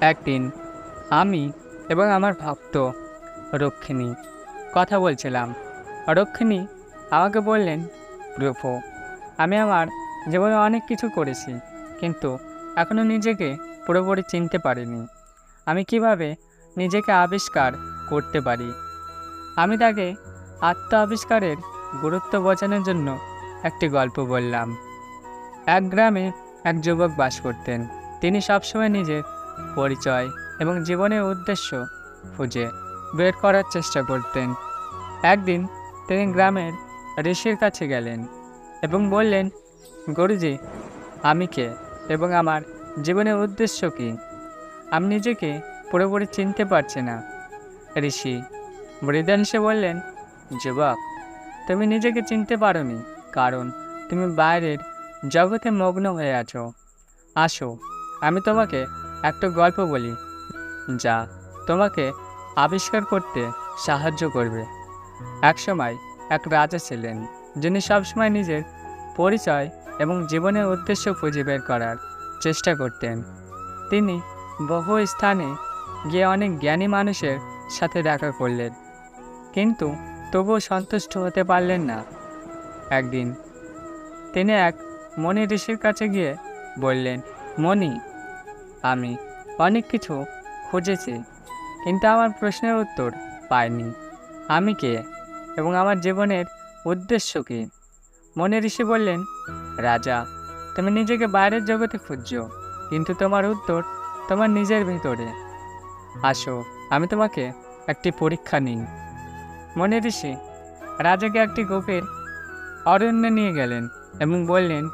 একদিন আমি এবং আমার ভক্ত রক্ষিণী কথা বলছিলাম। রক্ষিণী আমাকে বললেন প্রভু আমি আমার জীবনে অনেক কিছু করেছি, কিন্তু এখনও নিজেকে পুরোপুরি চিনতে পারিনি। আমি কীভাবে নিজেকে আবিষ্কার করতে পারি? আমি তাকে আত্ম আবিষ্কারের গুরুত্ব বোঝানোর জন্য একটি গল্প বললাম। এক গ্রামে এক যুবক বাস করতেন। তিনি সবসময় নিজের পরিচয় এবং জীবনের উদ্দেশ্য খুঁজে বের করার চেষ্টা করতেন। একদিন তিনি গ্রামের ঋষির কাছে গেলেন এবং বললেন, গুরুজি, আমি কে এবং আমার জীবনের উদ্দেশ্য কী? আমি নিজেকে পুরোপুরি চিনতে পারছি না। ঋষি মৃদাংশে বললেন, যুবক, তুমি নিজেকে চিনতে পারোনি, কারণ তুমি বাইরের জগতে মগ্ন হয়ে আছো। আসো, আমি তোমাকে একটা গল্প বলি, যা তোমাকে আবিষ্কার করতে সাহায্য করবে। একসময় এক রাজা ছিলেন, যিনি সবসময় নিজের পরিচয় এবং জীবনের উদ্দেশ্য খুঁজে বের করার চেষ্টা করতেন। তিনি বহু স্থানে গিয়ে অনেক জ্ঞানী মানুষের সাথে দেখা করলেন, কিন্তু তবুও সন্তুষ্ট হতে পারলেন না। একদিন তিনি এক মণি ঋষির কাছে গিয়ে বললেন, মণি আমি অনেক কিছু খুঁজেছি, কিন্তু আমার প্রশ্নের উত্তর পাইনি। আমি কে এবং আমার জীবনের উদ্দেশ্য কী? মনে ঋষি বললেন, রাজা, তুমি নিজেকে বাইরের জগতে খুঁজছো, কিন্তু তোমার উত্তর তোমার নিজের ভিতরে। আসো, আমি তোমাকে একটি পরীক্ষা নিই। মনে ঋষি রাজাকে একটি গোপের অরণ্যে নিয়ে গেলেন এবং বললেন,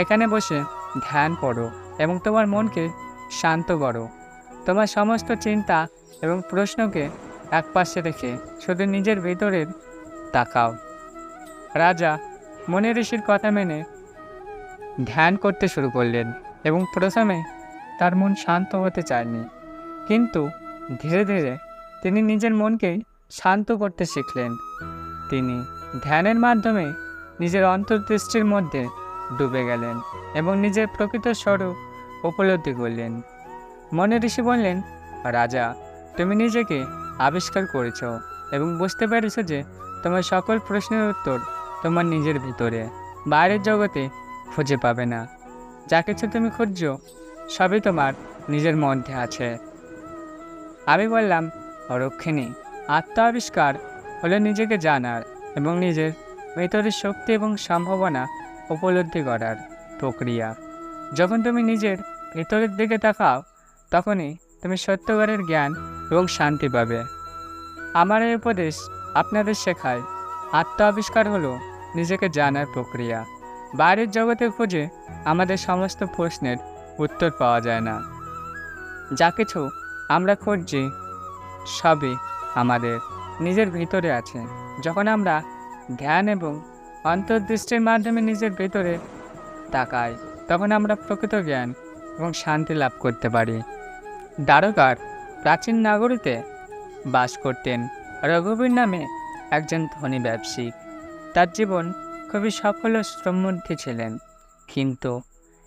এখানে বসে ধ্যান করো এবং তোমার মনকে শান্ত করো। তোমার সমস্ত চিন্তা এবং প্রশ্নকে একপাশে রেখে শুধু নিজের ভেতরের তাকাও। রাজা মনে ঋষির কথা মেনে ধ্যান করতে শুরু করলেন এবং প্রথমে তার মন শান্ত হতে চায়নি। কিন্তু ধীরে ধীরে তিনি নিজের মনকে শান্ত করতে শিখলেন। তিনি ধ্যানের মাধ্যমে নিজের অন্তর্দৃষ্টির মধ্যে ডুবে গেলেন এবং নিজের প্রকৃত স্বরূপ উপলব্ধি করলেন। মনে ঋষি বললেন, রাজা, তুমি নিজেকে আবিষ্কার করেছ এবং বুঝতে পেরেছ যে তোমার সকল প্রশ্নের উত্তর তোমার নিজের ভিতরে। বাইরের জগতে খুঁজে পাবে না। যা কিছু তুমি খুঁজছো, সবই তোমার নিজের মধ্যে আছে। আমি বললাম, রক্ষিণী আত্ম আবিষ্কার হলো নিজেকে জানার এবং নিজের ভেতরের শক্তি এবং সম্ভাবনা উপলব্ধি করার প্রক্রিয়া। যখন তুমি নিজের ভেতরের দিকে তাকাও, তখনই তুমি সত্যকারের জ্ঞান এবং শান্তি পাবে। আমার এই উপদেশ আপনাদের শেখায়। আত্ম আবিষ্কার হলো নিজেকে জানার প্রক্রিয়া। বাইরের জগতে খুঁজে আমাদের সমস্ত প্রশ্নের উত্তর পাওয়া যায় না। যা কিছু আমরা খুঁজছি সবই আমাদের, নিজের ভিতরে আছে। যখন আমরা ধ্যান এবং অন্তর্দৃষ্টির মাধ্যমে নিজের ভেতরে তাকাই, তখন আমরা প্রকৃত জ্ঞান এবং শান্তি লাভ করতে পারি। দ্বারকার প্রাচীন নাগরীতে বাস করতেন রঘুবীর নামে একজন ধনী ব্যবসায়িক তার জীবন খুবই সফল সমৃদ্ধি ছিলেন। কিন্তু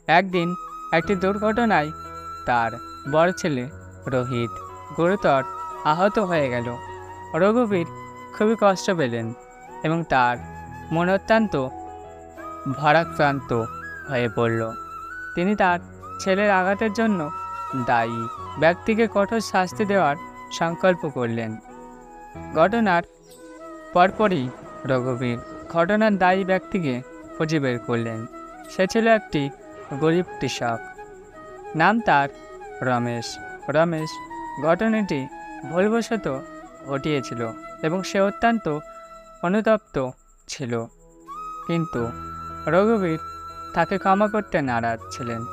একদিন একটি দুর্ঘটনায় তার বড় ছেলে রোহিত গুরুতর আহত হয়ে গেল। রঘুবীর খুবই কষ্ট পেলেন এবং তার মন অত্যন্ত ভারাক্রান্ত হয়ে পড়ল। তিনি তার ছেলের আঘাতের জন্য দায়ী। ব্যক্তিকে কঠোর শাস্তি দেওয়ার সংকল্প করলেন। ঘটনার পরপরই রঘুবীর ঘটনার দায়ী ব্যক্তিকে খুঁজে বের করলেন। সে ছিল একটি গরিব কৃষক। নাম তার রমেশ। রমেশ ঘটনাটি ভুলবশত ঘটিয়েছিল এবং সে অত্যন্ত অনুতপ্ত ছিল। কিন্তু রঘুবীর তাকে ক্ষমা করতে নারাজ ছিলেন।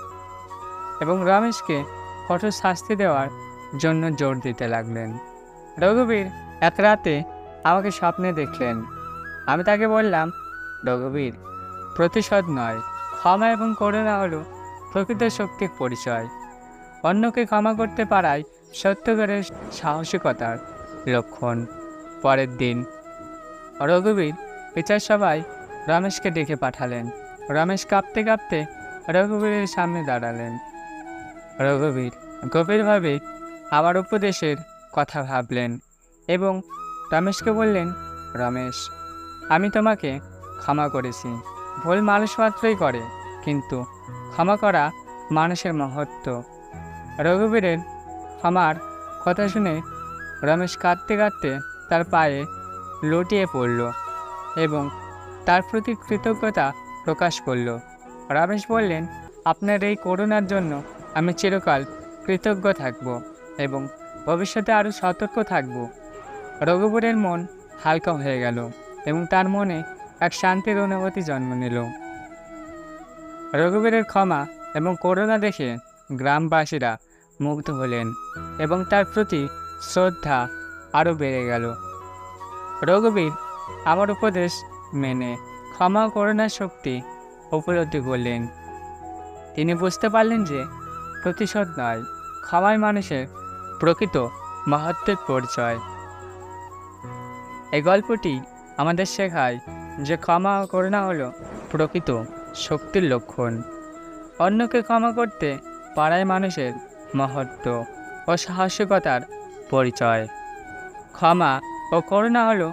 রমেশকে কঠোর শাস্তি দেওয়ার জন্য জোর দিতে লাগলেন। রঘুবীর এক রাতে আমাকে স্বপ্নে দেখলেন। আমি তাকে বললাম, রঘুবীর, প্রতিশোধ নয়, ক্ষমা এবং করুণা হলো প্রকৃত শক্তির পরিচয়। অন্যকে ক্ষমা করতে পারায় সত্যকারের সাহসিকতার লক্ষণ। পরের দিন রঘুবীর বিচার সভায় রমেশকে ডেকে পাঠালেন। রমেশ কাঁপতে কাঁপতে রঘুবীরের সামনে দাঁড়ালেন। রঘুবীর গভীরভাবে আমার উপদেশের কথা ভাবলেন এবং রমেশকে বললেন, রমেশ, আমি তোমাকে ক্ষমা করেছি। ভুল মানুষ মাত্রই করে, কিন্তু ক্ষমা করা মানুষের মহত্ব। রঘুবীরের ক্ষমার কথা শুনে রমেশ কাঁদতে কাঁদতে তার পায়ে লুটিয়ে পড়ল এবং তার প্রতি কৃতজ্ঞতা প্রকাশ করল। রমেশ বললেন, আপনার এই করুণার জন্য আমি চিরকাল কৃতজ্ঞ থাকব এবং ভবিষ্যতে আরও সতর্ক থাকব। রঘুবরের মন হালকা হয়ে গেল এবং তার মনে এক শান্তির অনুভূতি জন্ম নিল। রঘুবীরের ক্ষমা এবং করুণা দেখে গ্রামবাসীরা মুগ্ধ হলেন এবং তার প্রতি শ্রদ্ধা আরও বেড়ে গেল। রঘুবীর আমার উপদেশ মেনে ক্ষমা করুণার শক্তি উপলব্ধি করলেন। তিনি বুঝতে পারলেন যে প্রতিশোধ নয়। ক্ষমাই মানুষের প্রকৃত মহত্বের পরিচয়। এই গল্পটি আমাদের শেখায় যে ক্ষমা করুণা হলো প্রকৃত শক্তির লক্ষণ। অন্যকে ক্ষমা করতে পাড়ায় মানুষের মহত্ব ও সাহসিকতার পরিচয়। ক্ষমা ও করুণা হলো